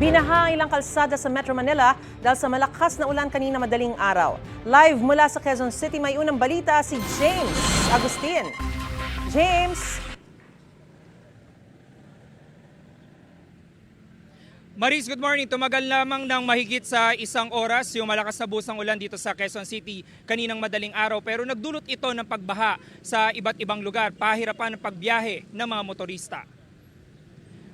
Binaha ang ilang kalsada sa Metro Manila dahil sa malakas na ulan kanina madaling araw. Live mula sa Quezon City, may unang balita si James Agustin. James! Maris, good morning. Tumagal lamang ng mahigit sa isang oras yung malakas na busang ulan dito sa Quezon City kaninang madaling araw pero nagdulot ito ng pagbaha sa iba't ibang lugar, pahirapan ng pagbiyahe ng mga motorista.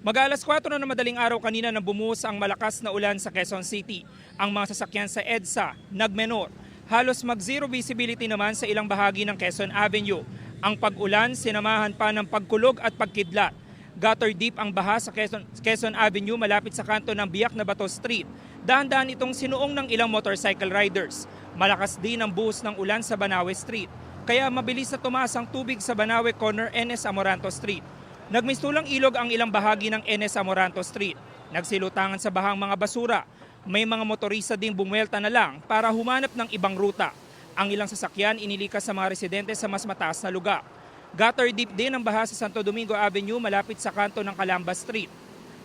Mag-alas 4 na ng madaling araw kanina nang bumuhos ang malakas na ulan sa Quezon City. Ang mga sasakyan sa EDSA nagmenor. Halos mag-zero visibility naman sa ilang bahagi ng Quezon Avenue. Ang pag-ulan sinamahan pa ng pagkulog at pagkidlat. Gutter deep ang baha sa Quezon, Quezon Avenue malapit sa kanto ng Biak na Bato Street. Dahan-dahan itong sinuong ng ilang motorcycle riders. Malakas din ang buhos ng ulan sa Banawe Street. Kaya mabilis na tumaas ang tubig sa Banawe Corner NS Amoranto Street. Nagmistulang ilog ang ilang bahagi ng NS Amoranto Street. Nagsilutangan sa bahang mga basura. May mga motorista ding bumwelta na lang para humanap ng ibang ruta. Ang ilang sasakyan inilikas sa mga residente sa mas mataas na lugar. Gutter deep din ang baha sa Santo Domingo Avenue malapit sa kanto ng Calamba Street.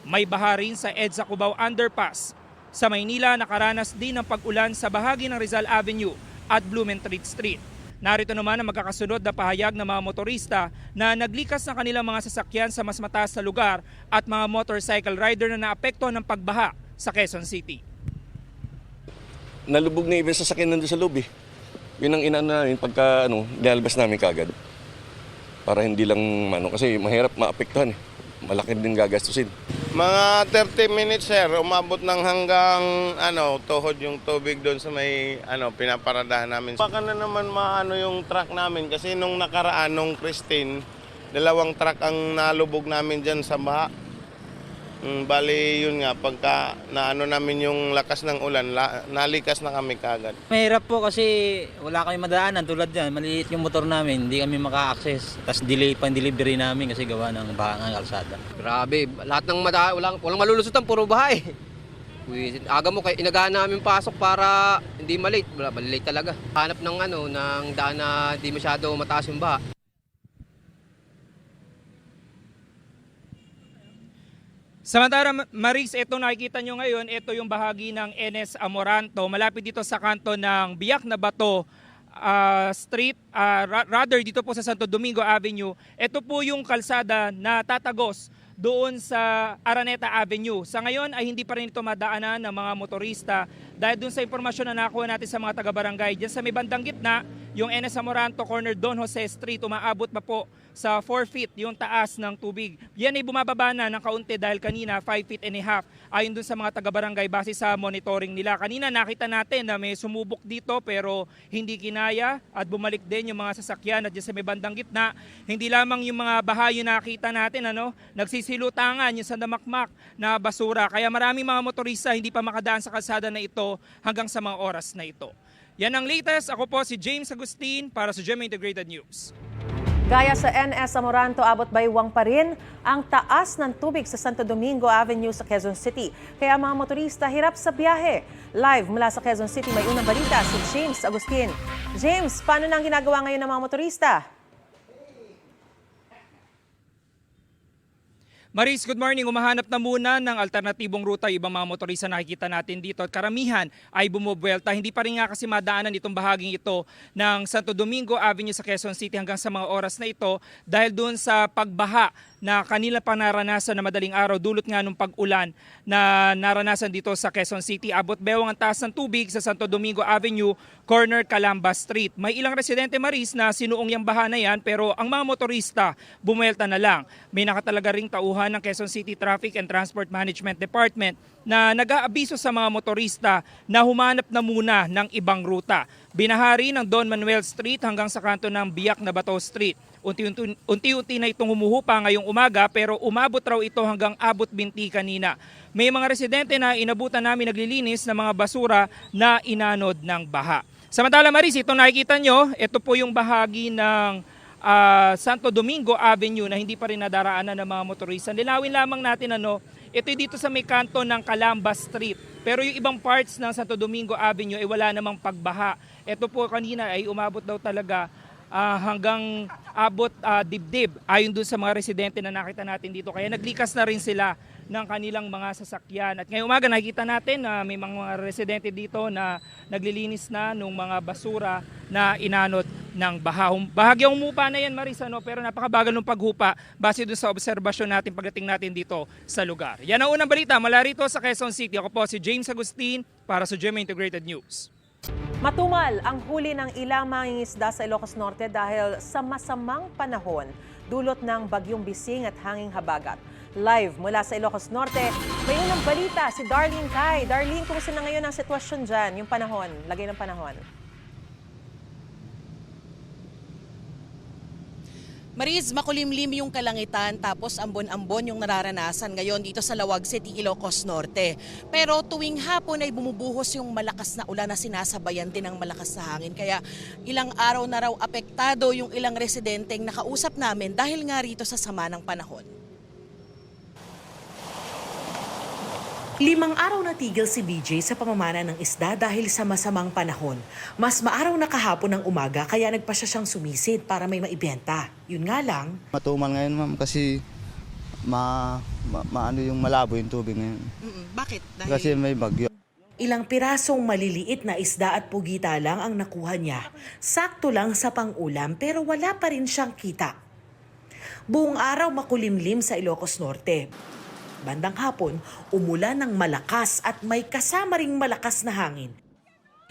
May baha rin sa EDSA Cubao Underpass. Sa Maynila, nakaranas din ng pag-ulan sa bahagi ng Rizal Avenue at Blumentritt Street. Narito naman ang magkakasunod na pahayag ng mga motorista na naglikas ng kanilang mga sasakyan sa mas mataas na lugar at mga motorcycle rider na naapekto ng pagbaha sa Quezon City. nalubog na even sa sakyan nandun sa loob eh. Yun ang inano namin pagka ano, nilalabas namin kagad. Para hindi lang ano, kasi mahirap maapektuhan eh. Malaki din gagastusin. Mga 30 minutes sir, umabot ng hanggang ano, tuhod yung tubig doon sa may ano, pinaparadahan namin. Baka na naman maano yung truck namin kasi nung nakaraan, nung Christine, dalawang truck ang nalubog namin dyan sa baha. Mm, bali yun nga, pagka naano namin yung lakas ng ulan, la, nalikas na kami kagad. Mahirap po kasi wala kami madaanan tulad yan. Maliit yung motor namin, hindi kami maka-access. Tapos delay pa yung delivery namin kasi gawa ng baha ng kalsada. Grabe, lahat ng mada, walang, walang malulusutan, puro bahay. Wisit. Aga mo, kay inagaan namin pasok para hindi malate. Wala, malate talaga. Hanap ng ano, ng daan na di masyado mataas yung baha. Samantala, Maris, ito nakikita nyo ngayon, ito yung bahagi ng NS Amoranto, malapit dito sa kanto ng Biak na Bato ah, Street, ra- rather dito po sa Santo Domingo Avenue. Ito po yung kalsada na tatagos doon sa Araneta Avenue. Sa ngayon ay hindi pa rin ito madaanan ng mga motorista dahil doon sa impormasyon na nakuha natin sa mga taga-barangay. Diyan sa may bandang gitna, yung NS Amoranto Corner Don Jose Street, umaabot pa po sa 4 feet yung taas ng tubig. Yan ay bumababa na ng kaunti dahil kanina 5 feet and a half ayon dun sa mga taga-barangay base sa monitoring nila. Kanina nakita natin na may sumubok dito pero hindi kinaya at bumalik din yung mga sasakyan at sa may bandang gitna. Hindi lamang yung mga baha yung nakita natin, ano, nagsisilutangan yung sa damakmak na basura. Kaya maraming mga motorista hindi pa makadaan sa kalsada na ito hanggang sa mga oras na ito. Yan ang latest. Ako po si James Agustin para sa GMA Integrated News. Gaya sa NS Amoranto, abot baywang pa rin ang taas ng tubig sa Santo Domingo Avenue sa Quezon City. Kaya mga motorista hirap sa biyahe. Live mula sa Quezon City, may unang balita si James Agustin. James, paano na ang ginagawa ngayon ng mga motorista? Maris, good morning. Umahanap na muna ng alternatibong ruta yung ibang mga motorista na nakikita natin dito. At karamihan ay bumubuelta. Hindi pa rin nga kasi madaanan itong bahaging ito ng Santo Domingo Avenue sa Quezon City hanggang sa mga oras na ito dahil doon sa pagbaha na kanila pa naranasan na madaling araw dulot nga nung pag-ulan na naranasan dito sa Quezon City. Abot bewang ang taas ng tubig sa Santo Domingo Avenue, corner Calamba Street. May ilang residente Maris na sinuong yung baha na yan pero ang mga motorista bumuelta na lang. May nakatalaga ring tauhan ng Quezon City Traffic and Transport Management Department na nag-aabiso sa mga motorista na humanap na muna ng ibang ruta. Binahari ng Don Manuel Street hanggang sa kanto ng Biak na Bato Street. Unti-unti, unti-unti na itong humuhupa ngayong umaga pero umabot raw ito hanggang abot binti kanina. May mga residente na inabutan namin naglilinis ng mga basura na inanod ng baha. Samantala Maris, ito nakikita nyo, ito po yung bahagi ng ah, Santo Domingo Avenue na hindi pa rin nadaraanan ng mga motorista. Nilawin lamang natin ano, ito dito sa may kanto ng Calamba Street. Pero yung ibang parts ng Santo Domingo Avenue ay wala namang pagbaha. Ito po kanina ay umabot daw talaga ah, hanggang abot ah, dibdib ayon dun sa mga residente na nakita natin dito. Kaya naglikas na rin sila ng kanilang mga sasakyan. At ngayong umaga nakikita natin na may mga residente dito na naglilinis na ng mga basura na inanod ng baha. Hum- Bahagyang umupa na yan Marisa, no? pero napakabagal ng paghupa base doon sa obserbasyon natin pagdating natin dito sa lugar. Yan ang unang balita mula rito sa Quezon City. Ako po si James Agustin para sa GMA Integrated News. Matumal ang huli ng ilang mangingisda sa Ilocos Norte dahil sa masamang panahon dulot ng bagyong bising at hanging habagat. Live mula sa Ilocos Norte, may unang balita si Darlene Kai. Darlene, kumusta na ngayon ang sitwasyon dyan, yung panahon, lagay ng panahon? Mariz, makulimlim yung kalangitan tapos ambon-ambon yung nararanasan ngayon dito sa Lawag City, Ilocos Norte. Pero tuwing hapon ay bumubuhos yung malakas na ulan na sinasabayan din ng malakas na hangin. Kaya ilang araw na raw apektado yung ilang residenteng nakausap namin dahil nga rito sa sama ng panahon. Limang araw na tigil si BJ sa pamamana ng isda dahil sa masamang panahon. Mas maaraw na kahapon ng umaga kaya nagpa siya siyang sumisid para may maibenta. Yun nga lang, Matumal ngayon ma'am kasi ma, ma, maano yung malabo yung tubig ngayon. Bakit? Kasi may bagyo. ilang pirasong maliliit na isda at pugita lang ang nakuha niya. Sakto lang sa pangulam pero wala pa rin siyang kita. Buong araw makulimlim sa Ilocos Norte. Bandang hapon, umulan ng malakas at may kasama ring malakas na hangin.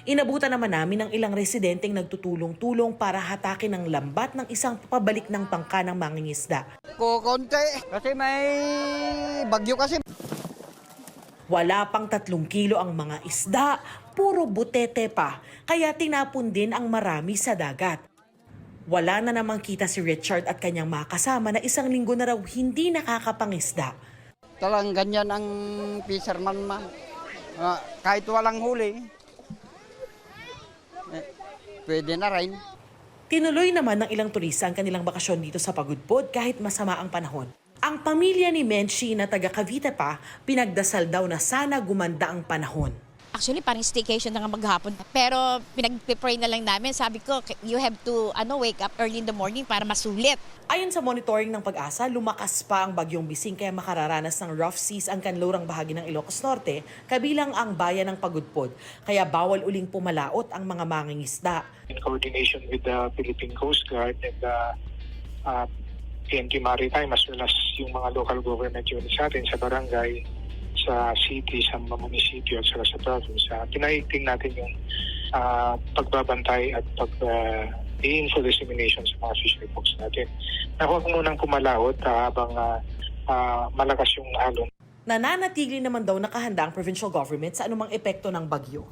Inabutan naman namin ang ilang residenteng nagtutulong-tulong para hatakin ang lambat ng isang pabalik ng tangka ng mangingisda. Kukunti kasi may bagyo kasi. Wala pang tatlong kilo ang mga isda, puro butete pa, kaya tinapon din ang marami sa dagat. Wala na namang kita si Richard at kanyang mga kasama na isang linggo na raw hindi nakakapangisda. Talang ganyan ang fisherman ma'am. Ah, kahit walang huli, eh, pwede na rin. Tinuloy naman ng ilang turista ang kanilang bakasyon dito sa Pagudpod kahit masama ang panahon. Ang pamilya ni Menchi na taga Cavite pa, pinagdasal daw na sana gumanda ang panahon. Actually, parang staycation na nga maghapon. Pero pinag-pray na lang namin. Sabi ko, you have to ano, wake up early in the morning para masulit. Ayon sa monitoring ng pag-asa, lumakas pa ang bagyong bising kaya makararanas ng rough seas ang kanlurang bahagi ng Ilocos Norte, kabilang ang bayan ng Pagudpod. Kaya bawal uling pumalaot ang mga mangingisda. in coordination with the Philippine Coast Guard and the uh, PNP Maritime as well as yung mga local government units natin sa barangay, sa city, sa mga munisipyo at saka sa province. Uh, natin yung uh, pagbabantay at pag uh, info dissemination sa mga fishery folks natin. Na huwag munang pumalaot uh, habang uh, uh, malakas yung alon. Nananatili naman daw nakahanda ang provincial government sa anumang epekto ng bagyo.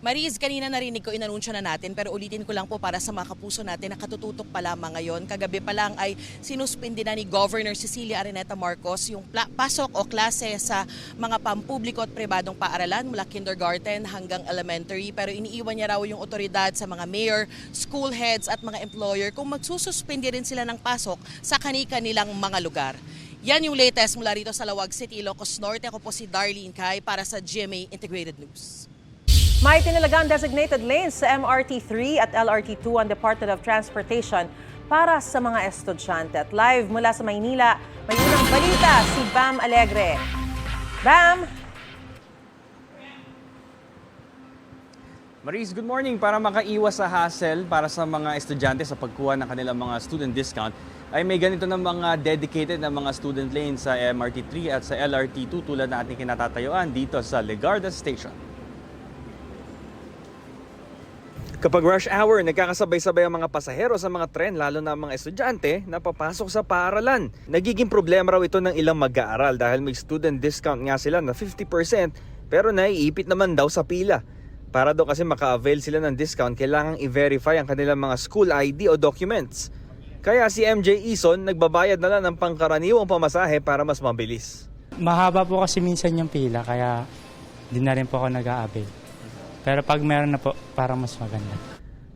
Mariz, kanina narinig ko, inanunsyo na natin, pero ulitin ko lang po para sa mga kapuso natin na katututok pa lamang ngayon. Kagabi pa lang ay sinuspindi na ni Governor Cecilia Areneta Marcos yung pasok o klase sa mga pampubliko at pribadong paaralan mula kindergarten hanggang elementary. Pero iniiwan niya raw yung otoridad sa mga mayor, school heads at mga employer kung magsususpindi rin sila ng pasok sa kani-kanilang mga lugar. Yan yung latest mula rito sa Lawag City, Ilocos Norte. Ako po si Darlene Kai para sa GMA Integrated News. May tinalagang designated lanes sa MRT3 at LRT2 ang Department of Transportation para sa mga estudyante. At live mula sa Maynila, may unang balita si Bam Alegre. Bam! Maris, good morning. Para makaiwas sa hassle para sa mga estudyante sa pagkuha ng kanilang mga student discount, ay may ganito ng mga dedicated na mga student lanes sa MRT3 at sa LRT2 tulad na ating kinatatayuan dito sa Legarda Station. Kapag rush hour, nagkakasabay-sabay ang mga pasahero sa mga tren, lalo na ang mga estudyante na papasok sa paaralan. Nagiging problema raw ito ng ilang mag-aaral dahil may student discount nga sila na 50% pero naiipit naman daw sa pila. Para daw kasi maka-avail sila ng discount, kailangang i-verify ang kanilang mga school ID o documents. Kaya si MJ Ison nagbabayad na lang ng pangkaraniwang pamasahe para mas mabilis. Mahaba po kasi minsan yung pila, kaya di na rin po ako nag-aabil. Pero pag meron na po, parang mas maganda.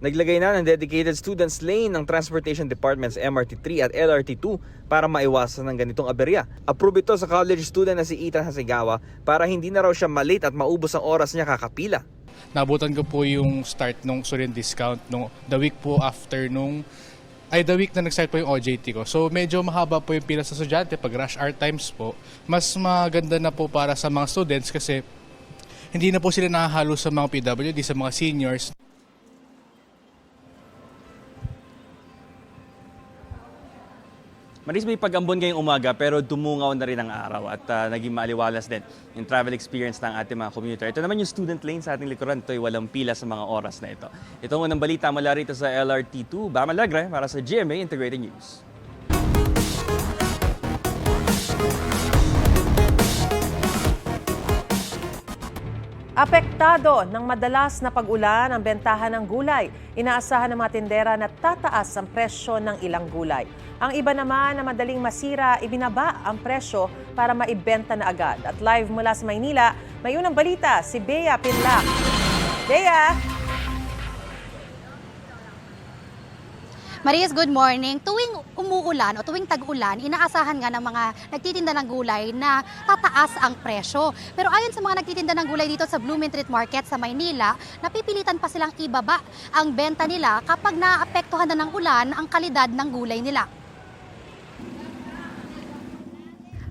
Naglagay na ng dedicated students lane ng Transportation Departments MRT3 at LRT2 para maiwasan ng ganitong aberya. Approve ito sa college student na si Ethan Hasigawa para hindi na raw siya malate at maubos ang oras niya kakapila. Nabutan ko po yung start nung student discount nung the week po after nung ay the week na nag-start po yung OJT ko. So medyo mahaba po yung pila sa estudyante pag rush hour times po. Mas maganda na po para sa mga students kasi hindi na po sila nakahalo sa mga PWD, sa mga seniors. Maris, may pag-ambon ngayong umaga pero dumungaw na rin ang araw at ah, naging maaliwalas din yung travel experience ng ating mga commuter. Ito naman yung student lane sa ating likuran. Ito'y walang pila sa mga oras na ito. Ito ang unang balita mula rito sa LRT2, Bama Alegre para sa GMA Integrated News. Apektado ng madalas na pag-ulan ang bentahan ng gulay. Inaasahan ng mga tindera na tataas ang presyo ng ilang gulay. Ang iba naman na madaling masira, ibinaba ang presyo para maibenta na agad. At live mula sa Maynila, may unang balita si Bea Pinlac. Bea! Marias, good morning. Tuwing umuulan o tuwing tag-ulan, inaasahan nga ng mga nagtitinda ng gulay na tataas ang presyo. Pero ayon sa mga nagtitinda ng gulay dito sa Blooming Street Market sa Maynila, napipilitan pa silang ibaba ang benta nila kapag naapektuhan na ng ulan ang kalidad ng gulay nila.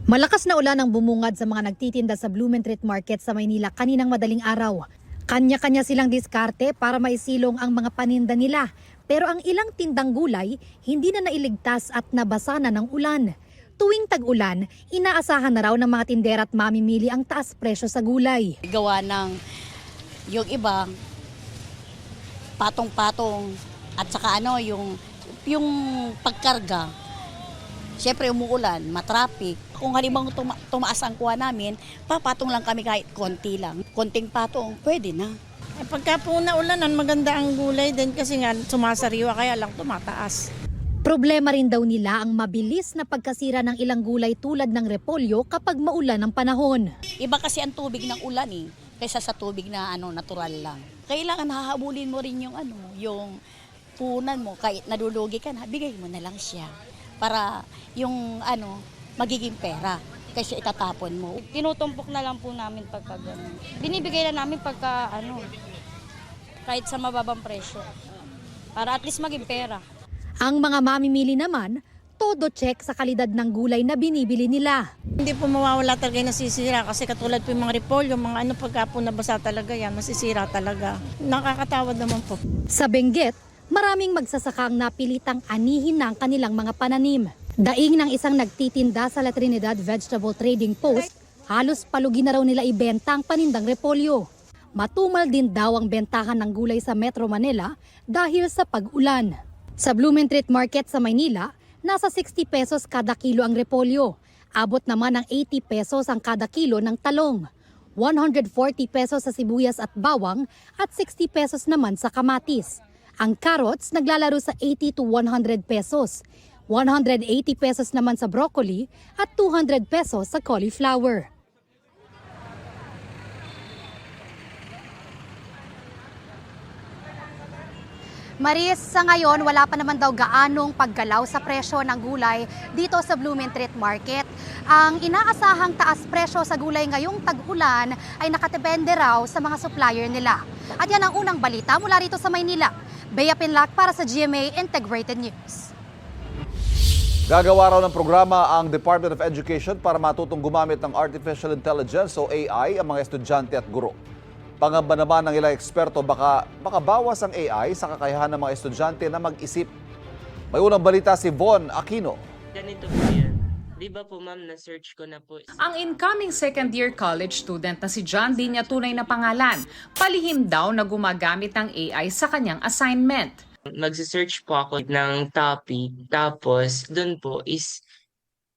Malakas na ulan ang bumungad sa mga nagtitinda sa Blooming Street Market sa Maynila kaninang madaling araw. Kanya-kanya silang diskarte para maisilong ang mga paninda nila. Pero ang ilang tindang gulay hindi na nailigtas at nabasa na ng ulan. Tuwing tag-ulan, inaasahan na raw ng mga tindera at mamimili ang taas presyo sa gulay. gawa ng yung iba patong-patong at saka ano yung yung pagkarga Siyempre umuulan, matraffic. Kung halimbawa tuma- tumaas ang kuha namin, papatong lang kami kahit konti lang. Konting patong, pwede na. Eh, pagka po naulanan, maganda ang gulay din kasi nga sumasariwa kaya lang tumataas. Problema rin daw nila ang mabilis na pagkasira ng ilang gulay tulad ng repolyo kapag maulan ang panahon. Iba kasi ang tubig ng ulan eh, kaysa sa tubig na ano natural lang. Kailangan hahabulin mo rin yung ano, yung punan mo kahit nadulugi ka na, bigay mo na lang siya para yung ano magiging pera kasi itatapon mo. Tinutumpok na lang po namin pagka ganun. Binibigay na namin pagka ano, kahit sa mababang presyo. Para at least maging pera. Ang mga mamimili naman, todo check sa kalidad ng gulay na binibili nila. Hindi po mawawala talaga yung nasisira kasi katulad po yung mga repolyo, mga ano pagka po nabasa talaga yan, masisira talaga. Nakakatawad naman po. Sa Benguet, maraming magsasakang napilitang anihin ng kanilang mga pananim. Daing ng isang nagtitinda sa La Trinidad Vegetable Trading Post, halos palugi na raw nila ibenta ang panindang repolyo. Matumal din daw ang bentahan ng gulay sa Metro Manila dahil sa pag-ulan. Sa Blooming Street Market sa Maynila, nasa 60 pesos kada kilo ang repolyo. Abot naman ng 80 pesos ang kada kilo ng talong. 140 pesos sa sibuyas at bawang at 60 pesos naman sa kamatis. Ang carrots naglalaro sa 80 to 100 pesos. 180 pesos naman sa broccoli at 200 pesos sa cauliflower. Maris, sa ngayon wala pa naman daw gaanong paggalaw sa presyo ng gulay dito sa Blooming Street Market. Ang inaasahang taas presyo sa gulay ngayong tag-ulan ay nakatepende raw sa mga supplier nila. At yan ang unang balita mula rito sa Maynila. Bea Pinlac para sa GMA Integrated News. Gagawa raw ng programa ang Department of Education para matutong gumamit ng Artificial Intelligence o AI ang mga estudyante at guro. Pangamba naman ng ilang eksperto baka makabawas ang AI sa kakayahan ng mga estudyante na mag-isip. May unang balita si Von Aquino. Ganito po yan. Di ba po ma'am, na-search ko na po. Ang incoming second-year college student na si John di niya tunay na pangalan. Palihim daw na gumagamit ng AI sa kanyang assignment. Magsisearch po ako ng topic. Tapos, dun po is,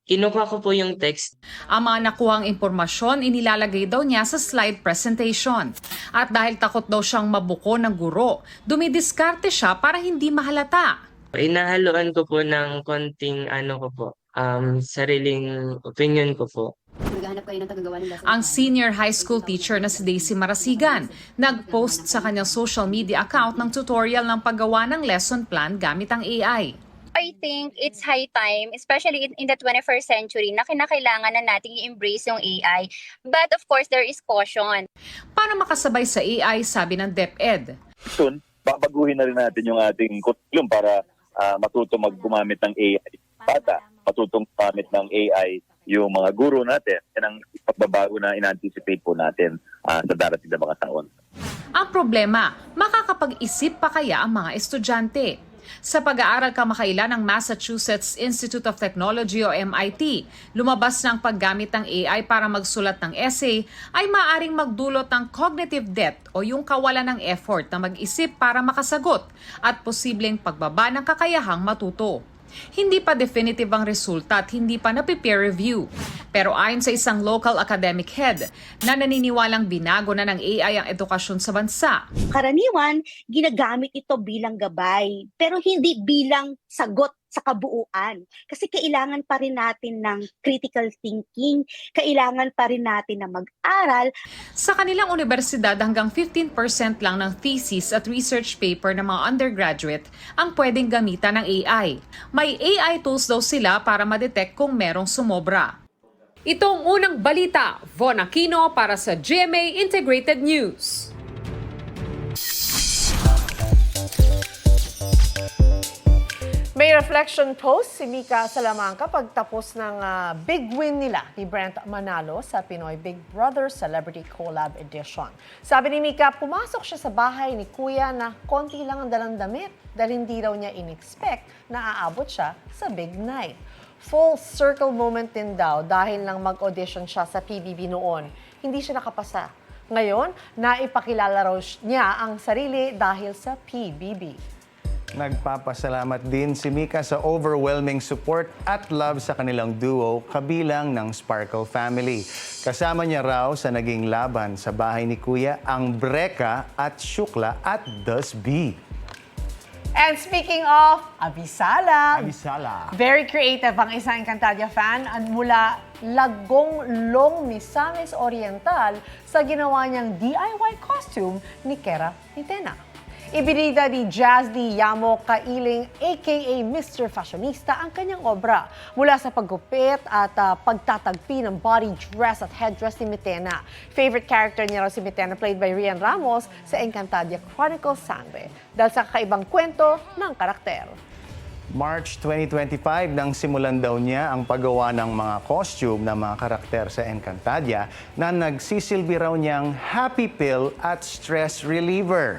kinuha ko po yung text. Ang mga nakuhang impormasyon inilalagay daw niya sa slide presentation. At dahil takot daw siyang mabuko ng guro, dumidiskarte siya para hindi mahalata. Inahaluan ko po ng konting ano ko po, um, sariling opinion ko po. Ang senior high school teacher na si Daisy Marasigan nag-post sa kanyang social media account ng tutorial ng paggawa ng lesson plan gamit ang AI. I think it's high time, especially in, in the 21st century, na kinakailangan na nating i-embrace yung AI. But of course, there is caution. Para makasabay sa AI, sabi ng DepEd. soon, babaguhin na rin natin yung ating curriculum para ah, matuto maggumamit ng AI bata, matutong gumamit ng AI yung mga guro natin. Yan ang pagbabago na in-anticipate po natin ah, sa darating na mga taon. Ang problema, makakapag-isip pa kaya ang mga estudyante? Sa pag-aaral kamakailan ng Massachusetts Institute of Technology o MIT, lumabas ng paggamit ng AI para magsulat ng essay ay maaring magdulot ng cognitive debt o yung kawalan ng effort na mag-isip para makasagot at posibleng pagbaba ng kakayahang matuto. Hindi pa definitive ang resulta at hindi pa napi-peer review. Pero ayon sa isang local academic head na naniniwalang binago na ng AI ang edukasyon sa bansa, karaniwan, ginagamit ito bilang gabay, pero hindi bilang sagot sa kabuuan. Kasi kailangan pa rin natin ng critical thinking, kailangan pa rin natin na mag-aral. Sa kanilang universidad, hanggang 15% lang ng thesis at research paper ng mga undergraduate ang pwedeng gamitan ng AI. May AI tools daw sila para ma-detect kung merong sumobra. Itong unang balita, Von Aquino para sa GMA Integrated News. May reflection post si Mika Salamanca pagtapos ng ah, big win nila ni Brent Manalo sa Pinoy Big Brother Celebrity Collab Edition. Sabi ni Mika, pumasok siya sa bahay ni Kuya na konti lang ang dalang damit dahil hindi raw niya in-expect na aabot siya sa big night. Full circle moment din daw dahil lang mag-audition siya sa PBB noon. Hindi siya nakapasa. Ngayon, naipakilala raw niya ang sarili dahil sa PBB. Nagpapasalamat din si Mika sa overwhelming support at love sa kanilang duo kabilang ng Sparkle family. Kasama niya raw sa naging laban sa bahay ni Kuya ang Breka at Shukla at Dus B. And speaking of Abisala, Abisala. very creative ang isang Encantadia fan at mula Lagong Long Misamis Oriental sa ginawa niyang DIY costume ni Kera Nitena. Ibinida ni Jazzy Yamo Kailing aka Mr. Fashionista ang kanyang obra mula sa paggupit at ah, pagtatagpi ng body dress at headdress ni Mitena. Favorite character niya raw si Mitena played by Rian Ramos sa Encantadia Chronicles Sangre dahil sa kakaibang kwento ng karakter. March 2025 nang simulan daw niya ang paggawa ng mga costume ng mga karakter sa Encantadia na nagsisilbi raw niyang happy pill at stress reliever.